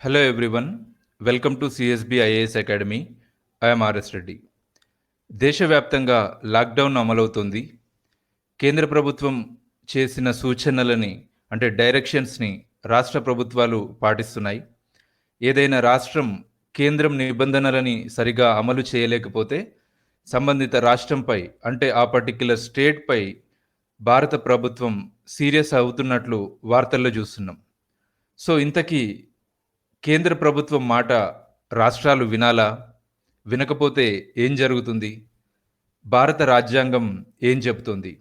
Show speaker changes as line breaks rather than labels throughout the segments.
Hello everyone welcome to CSB IAS academy I'm RS Reddy దేశవ్యాప్తంగా lockdown అమలవుతుంది. కేంద్ర ప్రభుత్వం చేసిన సూచనలని అంటే డైరెక్షన్స్ని రాష్ట్ర ప్రభుత్వాలు పాటిస్తున్నాయి. ఏదైనా రాష్ట్రం కేంద్రం నిబంధనలని సరిగా అమలు చేయలేకపోతే సంబంధిత రాష్ట్రంపై అంటే ఆ పర్టిక్యులర్ స్టేట్పై భారత ప్రభుత్వం సీరియస్ అవుతున్నట్లు వార్తల్లో చూస్తున్నాం. సో ఇంతకీ కేంద్ర ప్రభుత్వం మాట రాష్ట్రాలు వినాలా? వినకపోతే ఏం జరుగుతుంది? భారత రాజ్యాంగం ఏం చెబుతుంది?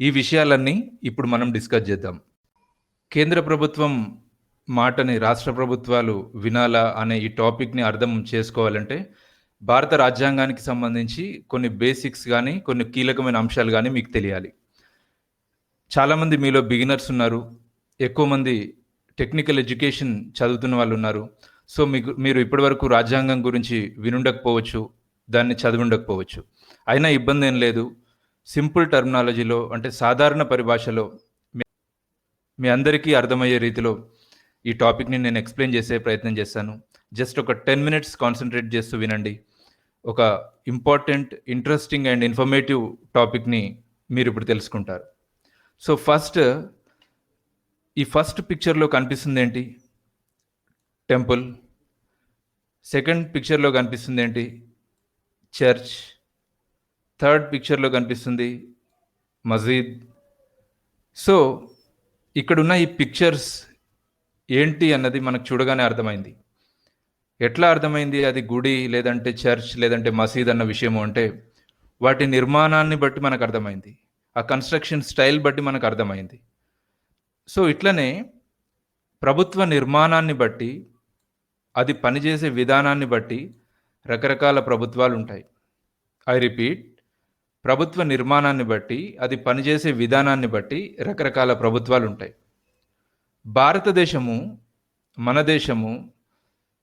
ఈ విషయాలన్నీ ఇప్పుడు మనం డిస్కస్ చేద్దాం. కేంద్ర ప్రభుత్వం మాటని రాష్ట్ర ప్రభుత్వాలు వినాలా అనే ఈ టాపిక్ని అర్థం చేసుకోవాలంటే భారత రాజ్యాంగానికి సంబంధించి కొన్ని బేసిక్స్ కానీ కొన్ని కీలకమైన అంశాలు కానీ మీకు తెలియాలి. చాలామంది మీలో బిగినర్స్ ఉన్నారు. ఎక్కువ మంది టెక్నికల్ ఎడ్యుకేషన్ చదువుతున్న వాళ్ళు ఉన్నారు. సో మీకు మీరు ఇప్పటివరకు రాజ్యాంగం గురించి వినుండకపోవచ్చు దాన్ని చదివిండకపోవచ్చు. అయినా ఇబ్బంది ఏం లేదు. సింపుల్ టర్మినాలజీలో అంటే సాధారణ పరిభాషలో మీ- మీ అందరికీ అర్థమయ్యే రీతిలో ఈ టాపిక్ని నేను ఎక్స్ప్లెయిన్ చేసే ప్రయత్నం చేస్తాను. జస్ట్ ఒక టెన్ మినిట్స్ కాన్సన్ట్రేట్ చేస్తూ వినండి. ఒక ఇంపార్టెంట్ ఇంట్రెస్టింగ్ అండ్ ఇన్ఫర్మేటివ్ టాపిక్ని మీరు ఇప్పుడు తెలుసుకుంటారు. సో ఫస్ట్ ఈ ఫస్ట్ పిక్చర్లో కనిపిస్తుంది ఏంటి టెంపుల్ సెకండ్ పిక్చర్లో కనిపిస్తుంది ఏంటి చర్చ్ థర్డ్ పిక్చర్లో కనిపిస్తుంది మజీద్ సో ఇక్కడున్న ఈ పిక్చర్స్ ఏంటి అన్నది మనకు చూడగానే అర్థమైంది. ఎట్లా అర్థమైంది? అది గుడి లేదంటే చర్చ్ లేదంటే మసీద్ అన్న విషయము అంటే వాటి నిర్మాణాన్ని బట్టి మనకు అర్థమైంది. ఆ కన్స్ట్రక్షన్ స్టైల్ బట్టి మనకు అర్థమైంది. సో ఇట్లనే ప్రభుత్వ నిర్మాణాన్ని బట్టి అది పనిచేసే విధానాన్ని బట్టి రకరకాల ప్రభుత్వాలు ఉంటాయి. ఐ రిపీట్ ప్రభుత్వ నిర్మాణాన్ని బట్టి అది పనిచేసే విధానాన్ని బట్టి రకరకాల ప్రభుత్వాలు ఉంటాయి. భారతదేశము మన దేశము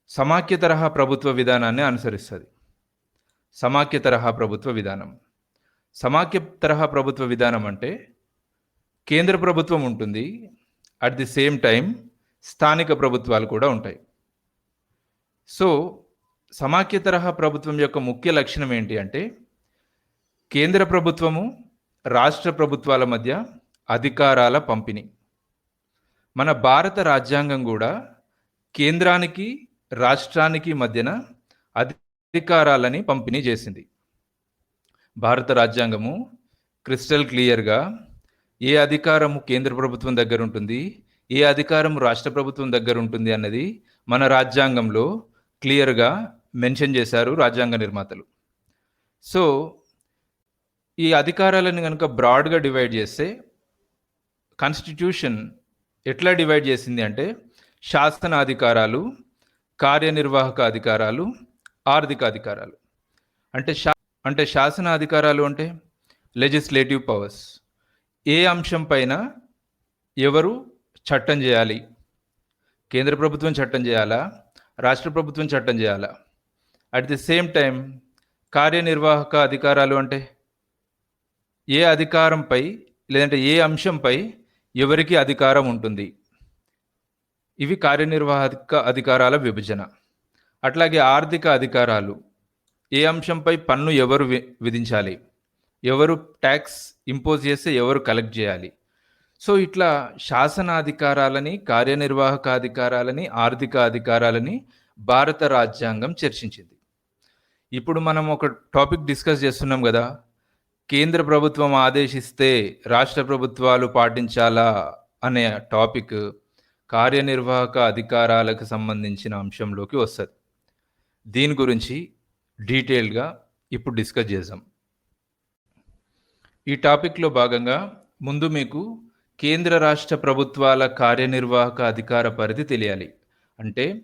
సమాఖ్య తరహా ప్రభుత్వ విధానాన్ని అనుసరిస్తుంది. సమాఖ్య తరహా ప్రభుత్వ విధానం. సమాఖ్య తరహా ప్రభుత్వ విధానం అంటే కేంద్ర ప్రభుత్వం ఉంటుంది అట్ ది సేమ్ టైం స్థానిక ప్రభుత్వాలు కూడా ఉంటాయి. సో సమాఖ్య తరహా ప్రభుత్వం యొక్క ముఖ్య లక్షణం ఏంటి అంటే కేంద్ర ప్రభుత్వము రాష్ట్ర ప్రభుత్వాల మధ్య అధికారాల పంపిణీ. మన భారత రాజ్యాంగం కూడా కేంద్రానికి రాష్ట్రానికి మధ్యన అధికారాలని పంపిణీ చేసింది. భారత రాజ్యాంగము క్రిస్టల్ క్లియర్గా ఏ అధికారము కేంద్ర ప్రభుత్వం దగ్గర ఉంటుంది? ఏ అధికారం రాష్ట్ర ప్రభుత్వం దగ్గర ఉంటుంది అన్నది మన రాజ్యాంగంలో క్లియర్గా మెన్షన్ చేశారు రాజ్యాంగ నిర్మాతలు. సో ఈ అధికారాలను కనుక బ్రాడ్గా డివైడ్ చేస్తే కాన్స్టిట్యూషన్ ఎట్లా డివైడ్ చేసింది అంటే శాసన అధికారాలు కార్యనిర్వాహక అధికారాలు ఆర్థిక అధికారాలు. అంటే శా అంటే శాసన అధికారాలు అంటే లెజిస్లేటివ్ పవర్స్ ఏ అంశం పైన ఎవరు చట్టం చేయాలి? కేంద్ర ప్రభుత్వం చట్టం చేయాలా? రాష్ట్ర ప్రభుత్వం చట్టం చేయాలా? అట్ ది సేమ్ టైం కార్యనిర్వాహక అధికారాలు అంటే ఏ అధికారంపై లేదంటే ఏ అంశంపై ఎవరికి అధికారం ఉంటుంది? ఇవి కార్యనిర్వాహక అధికారాల విభజన. అట్లాగే ఆర్థిక అధికారాలు ఏ అంశంపై పన్ను ఎవరు వి- విధించాలి? ఎవరు ట్యాక్స్ ఇంపోజ్ చేస్తే ఎవరు కలెక్ట్ చేయాలి? సో ఇట్లా శాసనాధికారాలని కార్యనిర్వాహక అధికారాలని ఆర్థిక అధికారాలని భారత రాజ్యాంగం చర్చించింది. ఇప్పుడు మనం ఒక టాపిక్ డిస్కస్ చేస్తున్నాం కదా. కేంద్ర ప్రభుత్వం ఆదేశిస్తే రాష్ట్ర ప్రభుత్వాలు పాటించాలా అనే టాపిక్ కార్యనిర్వాహక అధికారాలకు సంబంధించిన అంశంలోకి వస్తుంది. దీని గురించి డీటెయిల్గా ఇప్పుడు డిస్కస్ చేద్దాం. ఈ టాపిక్లో భాగంగా ముందు మీకు కేంద్ర రాష్ట్ర ప్రభుత్వాల కార్యనిర్వాహక అధికార పరిధి తెలియాలి. అంటే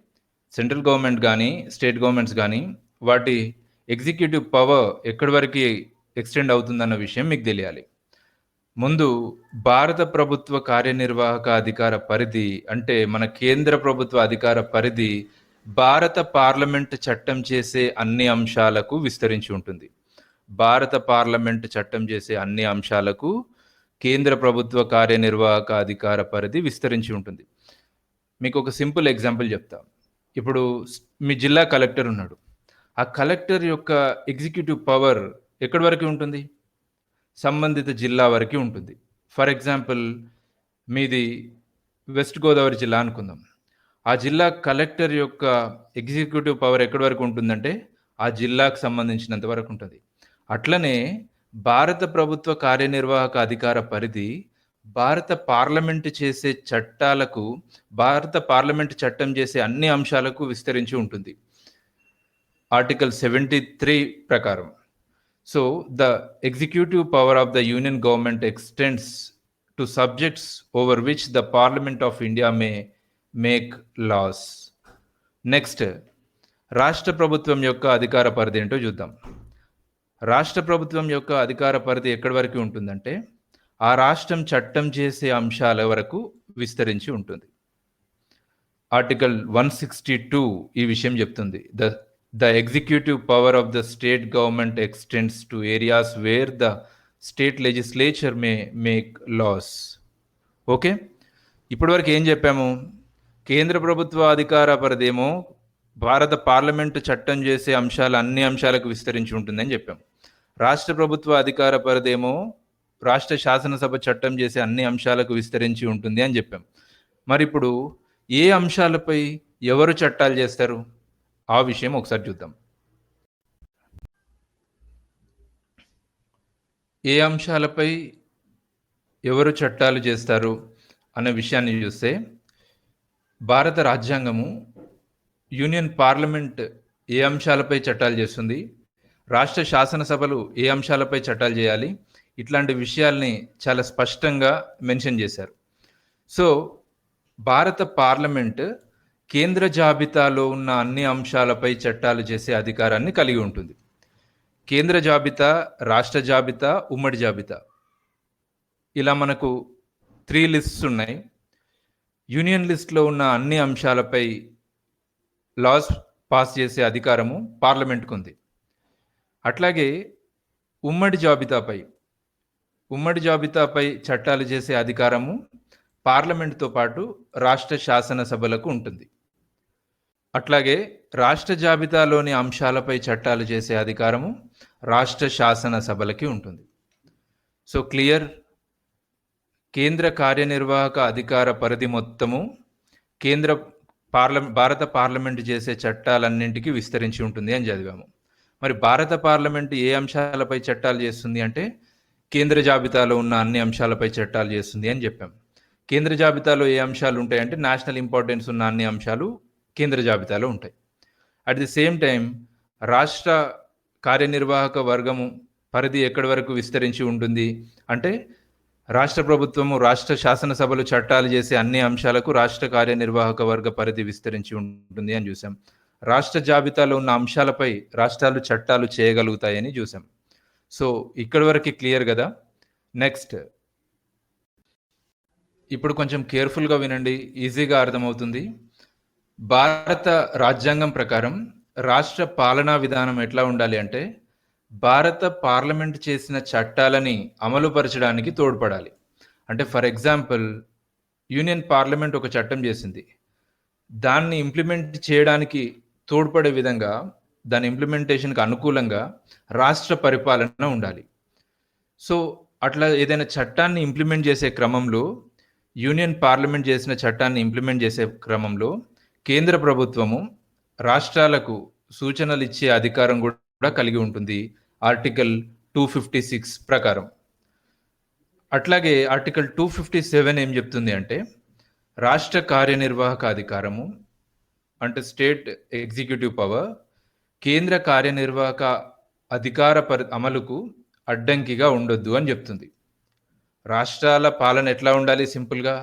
సెంట్రల్ గవర్నమెంట్ కానీ స్టేట్ గవర్నమెంట్స్ కానీ వాటి ఎగ్జిక్యూటివ్ పవర్ ఎక్కడి వరకు ఎక్స్టెండ్ అవుతుందన్న విషయం మీకు తెలియాలి. ముందు భారత ప్రభుత్వ కార్యనిర్వాహక అధికార పరిధి అంటే మన కేంద్ర ప్రభుత్వ అధికార పరిధి భారత పార్లమెంట్ చట్టం చేసే అన్ని అంశాలకు విస్తరించి ఉంటుంది. భారత పార్లమెంట్ చట్టం చేసే అన్ని అంశాలకు కేంద్ర ప్రభుత్వ కార్యనిర్వాహక అధికార పరిధి విస్తరించి ఉంటుంది. మీకు ఒక సింపుల్ ఎగ్జాంపుల్ చెప్తా. ఇప్పుడు మీ జిల్లా కలెక్టర్ ఉన్నాడు. ఆ కలెక్టర్ యొక్క ఎగ్జిక్యూటివ్ పవర్ ఎక్కడి వరకు ఉంటుంది? సంబంధిత జిల్లా వరకు ఉంటుంది. ఫర్ ఎగ్జాంపుల్ మీది వెస్ట్ గోదావరి జిల్లా అనుకుందాం. ఆ జిల్లా కలెక్టర్ యొక్క ఎగ్జిక్యూటివ్ పవర్ ఎక్కడి వరకు ఉంటుందంటే ఆ జిల్లాకు సంబంధించినంత వరకు ఉంటుంది. అట్లనే భారత ప్రభుత్వ కార్యనిర్వాహక అధికార పరిధి భారత పార్లమెంటు చేసే చట్టాలకు భారత పార్లమెంటు చట్టం చేసే అన్ని అంశాలకు విస్తరించి ఉంటుంది. ఆర్టికల్ సెవెంటీ త్రీ ప్రకారం. So the executive power of the union government extends to subjects over which the parliament of India may make laws. Next రాష్ట్ర ప్రభుత్వం యొక్క అధికార పరిధి ఏంటో చూద్దాం. రాష్ట్ర ప్రభుత్వం యొక్క అధికార పరిధి ఎక్కడి వరకు ఉంటుందంటే ఆ రాష్ట్రం చట్టం చేసే అంశాల వరకు విస్తరించి ఉంటుంది. ఆర్టికల్ వన్ సిక్స్టీ టూ ఈ విషయం చెప్తుంది. The the executive power of the state government extends to areas where the state legislature may make laws okay ఇప్పటివరకు ఏం చెప్పాము? కేంద్ర ప్రభుత్వ అధికార పరిధేమో భారత పార్లమెంటు చట్టం చేసే అంశాలు అన్ని అంశాలకు విస్తరించి ఉంటుందని చెప్పాం రాష్ట్ర ప్రభుత్వ అధికార పరిధేమో రాష్ట్ర శాసనసభ చట్టం చేసే అన్ని అంశాలకు విస్తరించి ఉంటుంది అని చెప్పాం. మరి ఇప్పుడు ఏ అంశాలపై ఎవరు చట్టాలు చేస్తారు? ఆ విషయం ఒకసారి చూద్దాం. ఏ అంశాలపై ఎవరు చట్టాలు చేస్తారు అనే విషయాన్ని చూస్తే భారత రాజ్యాంగము యూనియన్ పార్లమెంట్ ఏ అంశాలపై చట్టాలు చేస్తుంది? రాష్ట్ర శాసనసభలు ఏ అంశాలపై చట్టాలు చేయాలి? ఇట్లాంటి విషయాల్ని చాలా స్పష్టంగా మెన్షన్ చేశారు. సో భారత పార్లమెంట్ కేంద్ర జాబితాలో ఉన్న అన్ని అంశాలపై చట్టాలు చేసే అధికారాన్ని కలిగి ఉంటుంది. కేంద్ర జాబితా రాష్ట్ర జాబితా ఉమ్మడి జాబితా. ఇలా మనకు త్రీ లిస్ట్స్ ఉన్నాయి. యూనియన్ లిస్ట్లో ఉన్న అన్ని అంశాలపై లాస్ పాస్ చేసే అధికారము పార్లమెంట్కు ఉంది అట్లాగే ఉమ్మడి జాబితాపై ఉమ్మడి జాబితాపై చట్టాలు చేసే అధికారము పార్లమెంటుతో పాటు రాష్ట్ర శాసనసభలకు ఉంటుంది. అట్లాగే రాష్ట్ర జాబితాలోని అంశాలపై చట్టాలు చేసే అధికారము రాష్ట్ర శాసనసభలకి ఉంటుంది. So clear? కేంద్ర కార్యనిర్వాహక అధికార పరిధి మొత్తము కేంద్ర పార్లమె భారత పార్లమెంట్ చేసే చట్టాలన్నింటికీ విస్తరించి ఉంటుంది అని చదివాము. మరి భారత పార్లమెంట్ ఏ అంశాలపై చట్టాలు చేస్తుంది అంటే కేంద్ర జాబితాలో ఉన్న అన్ని అంశాలపై చట్టాలు చేస్తుంది అని చెప్పాం. కేంద్ర జాబితాలో ఏ అంశాలు ఉంటాయంటే నేషనల్ ఇంపార్టెన్స్ ఉన్న అన్ని అంశాలు కేంద్ర జాబితాలో ఉంటాయి. అట్ ది సేమ్ టైం రాష్ట్ర కార్యనిర్వాహక వర్గము పరిధి ఎక్కడి వరకు విస్తరించి ఉంటుంది అంటే రాష్ట్ర ప్రభుత్వము రాష్ట్ర శాసనసభలు చట్టాలు చేసే అన్ని అంశాలకు రాష్ట్ర కార్యనిర్వాహక వర్గ పరిధి విస్తరించి ఉంటుంది అని చూసాం. రాష్ట్ర జాబితాలో ఉన్న అంశాలపై రాష్ట్రాలు చట్టాలు చేయగలుగుతాయని చూసాం సో ఇక్కడి వరకు క్లియర్ కదా? నెక్స్ట్. ఇప్పుడు కొంచెం కేర్ఫుల్గా వినండి ఈజీగా అర్థమవుతుంది. భారత రాజ్యాంగం ప్రకారం రాష్ట్ర పాలనా విధానం ఎట్లా ఉండాలి అంటే భారత పార్లమెంట్ చేసిన చట్టాలని అమలుపరచడానికి తోడ్పడాలి. అంటే ఫర్ ఎగ్జాంపుల్ యూనియన్ పార్లమెంట్ ఒక చట్టం చేసింది. దాన్ని ఇంప్లిమెంట్ చేయడానికి తోడ్పడే విధంగా దాని ఇంప్లిమెంటేషన్కి అనుకూలంగా రాష్ట్ర పరిపాలన ఉండాలి. సో అట్లా ఏదైనా చట్టాన్ని ఇంప్లిమెంట్ చేసే క్రమంలో యూనియన్ పార్లమెంట్ చేసిన చట్టాన్ని ఇంప్లిమెంట్ చేసే క్రమంలో కేంద్ర ప్రభుత్వము రాష్ట్రాలకు సూచనలు ఇచ్చే అధికారం కూడా కలిగి ఉంటుంది ఆర్టికల్ టూ ఫిఫ్టీ సిక్స్ ప్రకారం. అట్లాగే ఆర్టికల్ టూ ఫిఫ్టీ సెవెన్ ఏం చెప్తుంది అంటే రాష్ట్ర కార్యనిర్వాహక అధికారము అంటే స్టేట్ ఎగ్జిక్యూటివ్ పవర్ కేంద్ర కార్యనిర్వాహక అధికార పరి అమలుకు అడ్డంకిగా ఉండొద్దు అని చెప్తుంది. రాష్ట్రాల పాలన ఎట్లా ఉండాలి సింపుల్గా?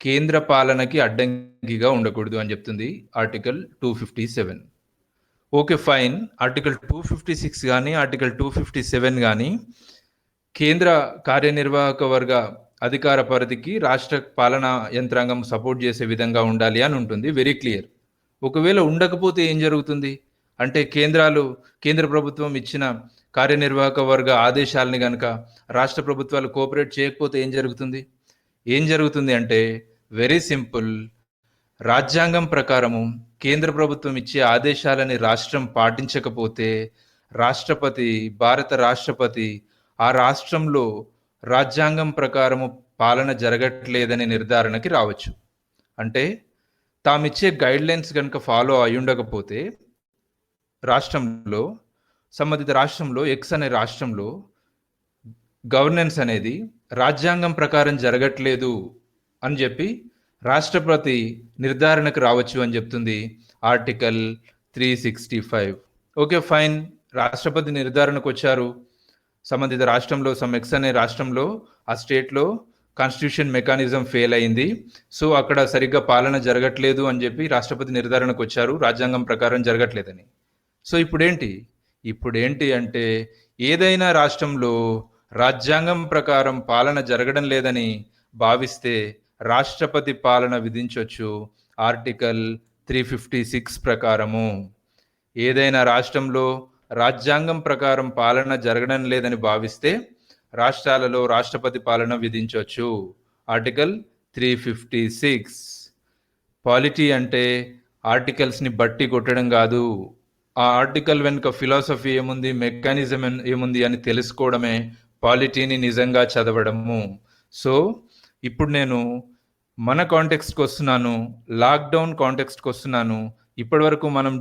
కేంద్ర పాలనకి అడ్డంకిగా ఉండకూడదు అని చెప్తుంది article two fifty seven okay fine. Article two fifty six కానీ ఆర్టికల్ టూ ఫిఫ్టీ సెవెన్ కానీ కేంద్ర కార్యనిర్వాహక వర్గ అధికార పరిధికి రాష్ట్ర పాలనా యంత్రాంగం సపోర్ట్ చేసే విధంగా ఉండాలి అని ఉంటుంది. వెరీ క్లియర్ ఒకవేళ ఉండకపోతే ఏం జరుగుతుంది? అంటే కేంద్రాలు కేంద్ర ప్రభుత్వం ఇచ్చిన కార్యనిర్వాహక వర్గ ఆదేశాలని కనుక రాష్ట్ర ప్రభుత్వాలు కోఆపరేట్ చేయకపోతే ఏం జరుగుతుంది? ఏం జరుగుతుంది అంటే వెరీ సింపుల్. రాజ్యాంగం ప్రకారము కేంద్ర ప్రభుత్వం ఇచ్చే ఆదేశాలని రాష్ట్రం పాటించకపోతే రాష్ట్రపతి భారత రాష్ట్రపతి ఆ రాష్ట్రంలో రాజ్యాంగం ప్రకారము పాలన జరగట్లేదనే నిర్ధారణకి రావచ్చు. అంటే తామిచ్చే గైడ్లైన్స్ కనుక ఫాలో అయి ఉండకపోతే రాష్ట్రంలో సంబంధిత రాష్ట్రంలో ఎక్స్ అనే రాష్ట్రంలో గవర్నెన్స్ అనేది రాజ్యాంగం ప్రకారం జరగట్లేదు అని చెప్పి రాష్ట్రపతి నిర్ధారణకు రావచ్చు అని చెప్తుంది article three sixty five okay fine రాష్ట్రపతి నిర్ధారణకు వచ్చారు. సంబంధిత రాష్ట్రంలో సమ్ ఎక్స్ అనే రాష్ట్రంలో ఆ స్టేట్లో కాన్స్టిట్యూషన్ మెకానిజం ఫెయిల్ అయింది. సో అక్కడ సరిగ్గా పాలన జరగట్లేదు అని చెప్పి రాష్ట్రపతి నిర్ధారణకు వచ్చారు. రాజ్యాంగం ప్రకారం జరగట్లేదని. సో ఇప్పుడేంటి? ఇప్పుడేంటి అంటే ఏదైనా రాష్ట్రంలో రాజ్యాంగం ప్రకారం పాలన జరగడం లేదని భావిస్తే రాష్ట్రపతి పాలన విధించవచ్చు ఆర్టికల్ త్రీ ఫిఫ్టీ సిక్స్ ప్రకారము. ఏదైనా రాష్ట్రంలో రాజ్యాంగం ప్రకారం పాలన జరగడం లేదని భావిస్తే రాష్ట్రాలలో రాష్ట్రపతి పాలన విధించవచ్చు. Article three fifty six polity అంటే ఆర్టికల్స్ని బట్టి కొట్టడం కాదు. ఆ ఆర్టికల్ వెనుక ఫిలాసఫీ ఏముంది మెకానిజం ఏముంది అని తెలుసుకోవడమే పాలిటీని నిజంగా చదవడము. సో ఇప్పుడు నేను మన కాంటెక్స్ట్కి వస్తున్నాను లాక్డౌన్ కాంటెక్స్ట్కి వస్తున్నాను ఇప్పటి వరకు మనం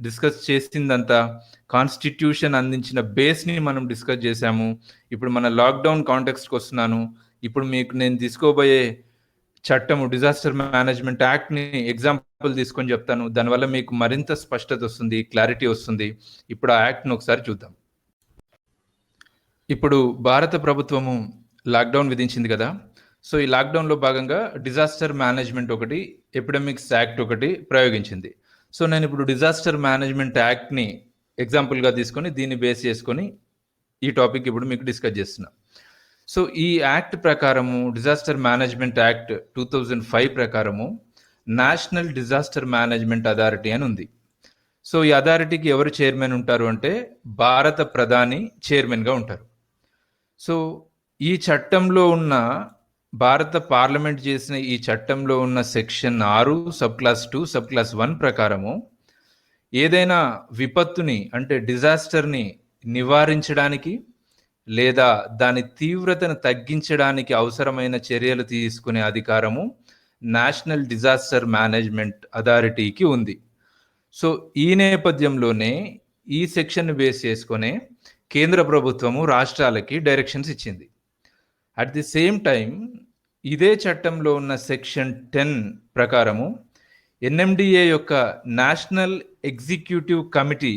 డిస్కస్ చేసిందంతా కాన్స్టిట్యూషన్ అందించిన బేస్ని మనం డిస్కస్ చేశాము. ఇప్పుడు మన లాక్డౌన్ కాంటెక్స్ట్కి వస్తున్నాను. ఇప్పుడు మీకు నేను తీసుకోబోయే చట్టము డిజాస్టర్ మేనేజ్మెంట్ యాక్ట్ని ఎగ్జాంపుల్ తీసుకొని చెప్తాను. దానివల్ల మీకు మరింత స్పష్టత వస్తుంది క్లారిటీ వస్తుంది. ఇప్పుడు ఆ యాక్ట్ను ఒకసారి చూద్దాం. ఇప్పుడు భారత ప్రభుత్వము లాక్డౌన్ విధించింది కదా. సో ఈ లాక్డౌన్లో భాగంగా డిజాస్టర్ మేనేజ్మెంట్ ఒకటి ఎపిడమిక్స్ యాక్ట్ ఒకటి ప్రయోగించింది. సో నేను ఇప్పుడు డిజాస్టర్ మేనేజ్మెంట్ యాక్ట్ని ఎగ్జాంపుల్గా తీసుకొని దీన్ని బేస్ చేసుకొని ఈ టాపిక్ ఇప్పుడు మీకు డిస్కస్ చేస్తున్నా. సో ఈ యాక్ట్ ప్రకారము disaster management act two thousand five ప్రకారము నేషనల్ డిజాస్టర్ మేనేజ్మెంట్ అథారిటీ అని ఉంది. సో ఈ అథారిటీకి ఎవరు చైర్మన్ ఉంటారు అంటే భారత ప్రధాని చైర్మన్గా ఉంటారు. సో ఈ చట్టంలో ఉన్న భారత పార్లమెంట్ చేసిన ఈ చట్టంలో ఉన్న సెక్షన్ ఆరు sub clause two sub clause one ప్రకారము ఏదైనా విపత్తుని అంటే డిజాస్టర్ని నివారించడానికి లేదా దాని తీవ్రతను తగ్గించడానికి అవసరమైన చర్యలు తీసుకునే అధికారము నేషనల్ డిజాస్టర్ మేనేజ్మెంట్ అథారిటీకి ఉంది. సో ఈ నేపథ్యంలోనే ఈ సెక్షన్ బేస్ చేసుకునే కేంద్ర ప్రభుత్వము రాష్ట్రాలకి డైరెక్షన్స్ ఇచ్చింది. అట్ ది సేమ్ టైం ఇదే చట్టంలో ఉన్న సెక్షన్ టెన్ ప్రకారము ఎన్ఎండిఏ యొక్క నేషనల్ ఎగ్జిక్యూటివ్ కమిటీ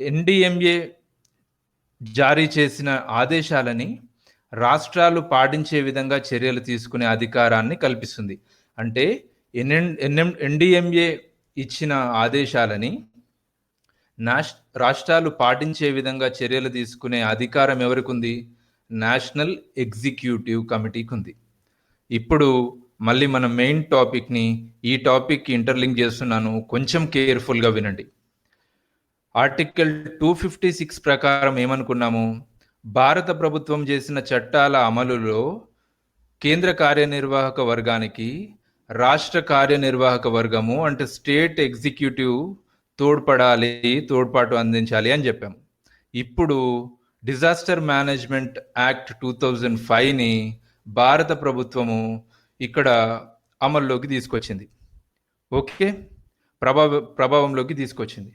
ఎన్డిఎంఏ జారీ చేసిన ఆదేశాలని రాష్ట్రాలు పాటించే విధంగా చర్యలు తీసుకునే అధికారాన్ని కల్పిస్తుంది. అంటే ఎన్ఎన్ ఎన్ఎం ఎన్డిఎంఏ ఇచ్చిన ఆదేశాలని నాష్ రాష్ట్రాలు పాటించే విధంగా చర్యలు తీసుకునే అధికారం ఎవరికి ఉంది నేషనల్ ఎగ్జిక్యూటివ్ కమిటీకి ఉంది ఇప్పుడు మళ్ళీ మన మెయిన్ టాపిక్ని ఈ టాపిక్ ఇంటర్లింక్ చేస్తున్నాను. కొంచెం కేర్ఫుల్గా వినండి. ఆర్టికల్ టూ ఫిఫ్టీ సిక్స్ ప్రకారం ఏమనుకున్నాము? భారత ప్రభుత్వం చేసిన చట్టాల అమలులో కేంద్ర కార్యనిర్వాహక వర్గానికి రాష్ట్ర కార్యనిర్వాహక వర్గము అంటే స్టేట్ ఎగ్జిక్యూటివ్ తోడ్పడాలి తోడ్పాటు అందించాలి అని చెప్పాం. ఇప్పుడు disaster management act two thousand ఫైవ్ని భారత ప్రభుత్వము ఇక్కడ అమల్లోకి తీసుకొచ్చింది. ఓకే? ప్రభావ ప్రభావంలోకి తీసుకొచ్చింది.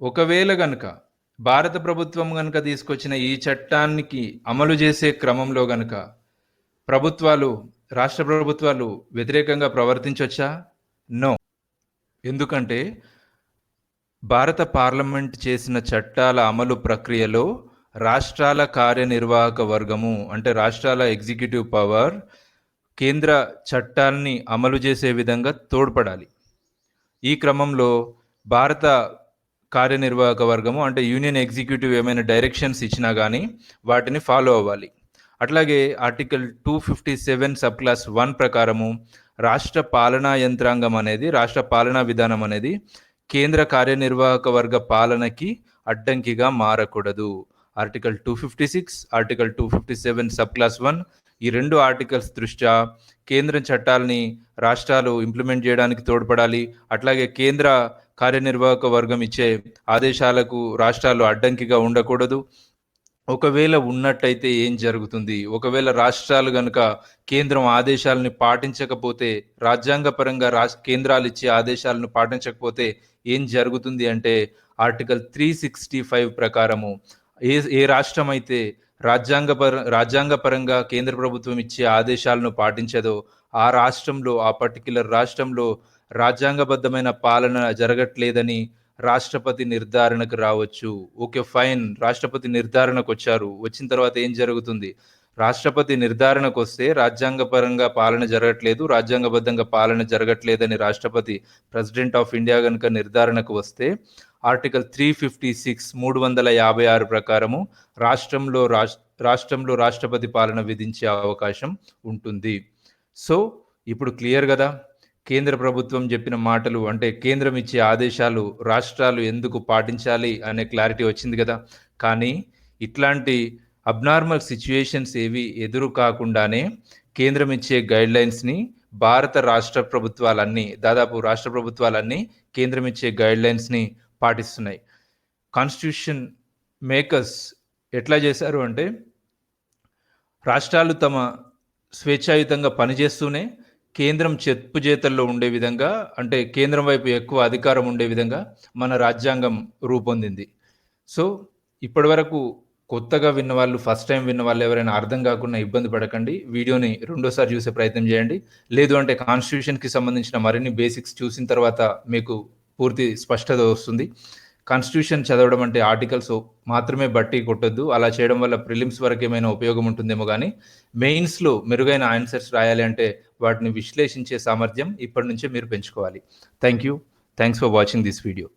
ఒకవేళ గనుక భారత ప్రభుత్వం గనుక తీసుకొచ్చిన ఈ చట్టానికి అమలు చేసే క్రమంలో గనుక ప్రభుత్వాలు రాష్ట్ర ప్రభుత్వాలు వ్యతిరేకంగా ప్రవర్తించవచ్చా నో. ఎందుకంటే భారత పార్లమెంట్ చేసిన చట్టాల అమలు ప్రక్రియలో రాష్ట్రాల కార్యనిర్వాహక వర్గము అంటే రాష్ట్రాల ఎగ్జిక్యూటివ్ పవర్ కేంద్ర చట్టాల్ని అమలు చేసే విధంగా తోడ్పడాలి. ఈ క్రమంలో భారత కార్యనిర్వాహక వర్గము అంటే యూనియన్ ఎగ్జిక్యూటివ్ ఏమైనా డైరెక్షన్స్ ఇచ్చినా కానీ వాటిని ఫాలో అవ్వాలి. అట్లాగే article two fifty seven sub clause one ప్రకారము రాష్ట్ర పాలనా యంత్రాంగం అనేది రాష్ట్ర పాలనా విధానం అనేది కేంద్ర కార్యనిర్వాహక వర్గ పాలనకి అడ్డంకిగా మారకూడదు. Article two fifty six article two fifty seven sub clause one ఈ రెండు ఆర్టికల్స్ దృష్ట్యా కేంద్రం చట్టాలని రాష్ట్రాలు ఇంప్లిమెంట్ చేయడానికి తోడ్పడాలి. అట్లాగే కేంద్ర కార్యనిర్వాహక వర్గం ఇచ్చే ఆదేశాలకు రాష్ట్రాలు అడ్డంకిగా ఉండకూడదు. ఒకవేళ ఉన్నట్టయితే ఏం జరుగుతుంది? ఒకవేళ రాష్ట్రాలు గనుక కేంద్రం ఆదేశాలని పాటించకపోతే రాజ్యాంగపరంగా రాష్ట్ర కేంద్రాలు ఇచ్చే ఆదేశాలను పాటించకపోతే ఏం జరుగుతుంది అంటే ఆర్టికల్ త్రీ సిక్స్టీ ఫైవ్ ప్రకారము ఏ ఏ రాష్ట్రం అయితే రాజ్యాంగపర రాజ్యాంగపరంగా కేంద్ర ప్రభుత్వం ఇచ్చే ఆదేశాలను పాటించదో ఆ రాష్ట్రంలో ఆ పర్టికులర్ రాష్ట్రంలో రాజ్యాంగబద్ధమైన పాలన జరగట్లేదని రాష్ట్రపతి నిర్ధారణకు రావచ్చు. Okay fine. రాష్ట్రపతి నిర్ధారణకు వచ్చారు. వచ్చిన తర్వాత ఏం జరుగుతుంది? రాష్ట్రపతి నిర్ధారణకు వస్తే రాజ్యాంగపరంగా పాలన జరగట్లేదు రాజ్యాంగబద్ధంగా పాలన జరగట్లేదని రాష్ట్రపతి ప్రెసిడెంట్ ఆఫ్ ఇండియా కనుక నిర్ధారణకు వస్తే ఆర్టికల్ త్రీ ఫిఫ్టీ సిక్స్ మూడు వందల యాభై ఆరు ప్రకారము రాష్ట్రంలో రాష్ట్రంలో రాష్ట్రపతి పాలన విధించే అవకాశం ఉంటుంది. సో ఇప్పుడు క్లియర్ కదా? కేంద్ర ప్రభుత్వం చెప్పిన మాటలు అంటే కేంద్రం ఇచ్చే ఆదేశాలు రాష్ట్రాలు ఎందుకు పాటించాలి అనే క్లారిటీ వచ్చింది కదా? కానీ ఇట్లాంటి అబ్నార్మల్ సిచ్యుయేషన్స్ ఏవి ఎదురు కాకుండానే కేంద్రం ఇచ్చే గైడ్లైన్స్ని భారత రాష్ట్ర ప్రభుత్వాలన్నీ దాదాపు రాష్ట్ర ప్రభుత్వాలన్నీ కేంద్రం ఇచ్చే గైడ్లైన్స్ని పాటిస్తున్నాయి. కాన్స్టిట్యూషన్ మేకర్స్ ఎట్లా చేశారు అంటే రాష్ట్రాలు తమ స్వేచ్ఛాయుతంగా పనిచేస్తూనే కేంద్రం చెప్పు చేతల్లో ఉండే విధంగా అంటే కేంద్రం వైపు ఎక్కువ అధికారం ఉండే విధంగా మన రాజ్యాంగం రూపొందింది. సో ఇప్పటి వరకు కొత్తగా విన్న వాళ్ళు ఫస్ట్ టైం విన్న వాళ్ళు ఎవరైనా అర్థం కాకుండా ఇబ్బంది పడకండి. వీడియోని రెండోసారి చూసే ప్రయత్నం చేయండి. లేదు అంటే కాన్స్టిట్యూషన్కి సంబంధించిన మరిన్ని బేసిక్స్ చూసిన తర్వాత మీకు పూర్తి స్పష్టత వస్తుంది. కాన్స్టిట్యూషన్ చదవడం అంటే ఆర్టికల్స్ మాత్రమే బట్టి కొట్టద్దు. అలా చేయడం వల్ల ప్రిలిమ్స్ వరకు ఏమైనా ఉపయోగం ఉంటుందేమో కానీ మెయిన్స్లో మెరుగైన ఆన్సర్స్ రాయాలి అంటే వాటిని విశ్లేషించే సామర్థ్యం ఇప్పటి నుంచే మీరు పెంచుకోవాలి. Thank you thanks for watching this video